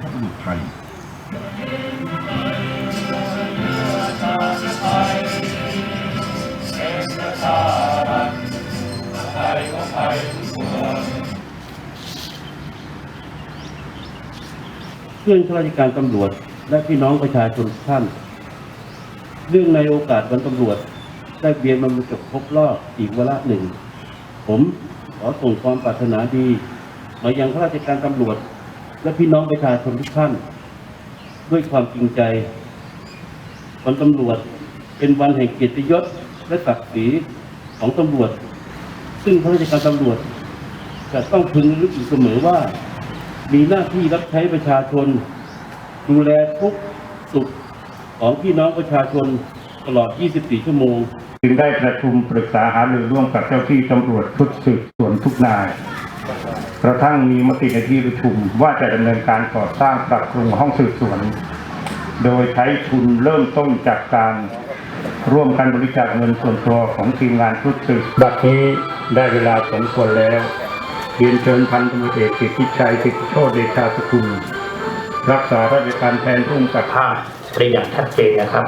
บุรุษไทยเพื่อนข้าราชการตำรวจและพี่น้องประชาชนท่าน เรื่องในโอกาสวันตำรวจ ได้เบียนมาบรรจบครบรอบอีกวาระหนึ่ง ผมขอส่งความปรารถนาดี มายังข้าราชการตำรวจ และพี่น้องประชาชนทุกท่าน ด้วยความจริงใจ วันตำรวจเป็นวันแห่งเกียรติยศและศักดิ์ศรีของตำรวจ ซึ่งข้าราชการตำรวจจะต้องพึงระลึกอยู่เสมอว่า มีหน้าที่รับใช้ประชาชน ดูแลทุกสุขของพี่น้องประชาชนตลอด 24 ชั่วโมง จึงได้ประชุมปรึกษาหารือร่วมกับเจ้าที่ตำรวจชุดสืบสวนทุกนาย กระทั่งมีมติในที่ประชุมว่าจะดำเนินการก่อสร้างปรับปรุงห้องสืบสวน โดยใช้ทุนเริ่มต้นจากการร่วมกันบริจาคเงินส่วนตัวของทีมงานชุดสืบบัดนี้ได้เวลาสมควรแล้วเรียนเชิญพันตำรวจเอกสิทธิชัยสิทธิโชติเดชาสกุล รักษาราชการแทนผู้กำกับภาพได้อย่างชัดเจนนะครับ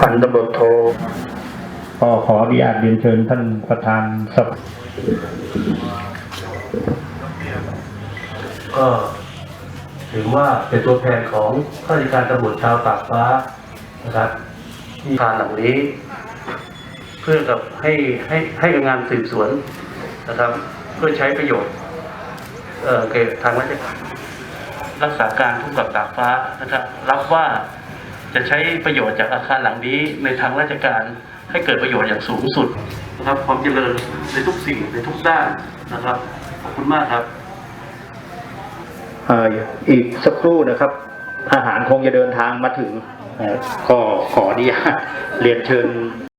พันตำรวจโทก็ขออนุญาตเรียนเชิญท่านประธานสภาก็ถือว่าเป็นตัวแทนของข้าราชการตำรวจชาวตากฟ้านะครับที่ทานหลังนี้ เพื่อกับให้ให้ให้กับงานสืบสวนนะครับ เพื่อใช้ประโยชน์เอ่อเกี่ยวกับทางราชการรักษาการผู้กำกับตากฟ้านะครับ รับว่า จะใช้ประโยชน์จากอาคารหลังนี้ในทางราชการให้เกิดประโยชน์อย่างสูงสุดนะครับ ความเจริญในทุกสิ่งในทุกด้านนะครับ ขอบคุณมากครับเอ่ออีกสักครู่นะครับทหารคงจะเดินทางมาถึงเอ่อก็ขออนุญาตเรียนเชิญ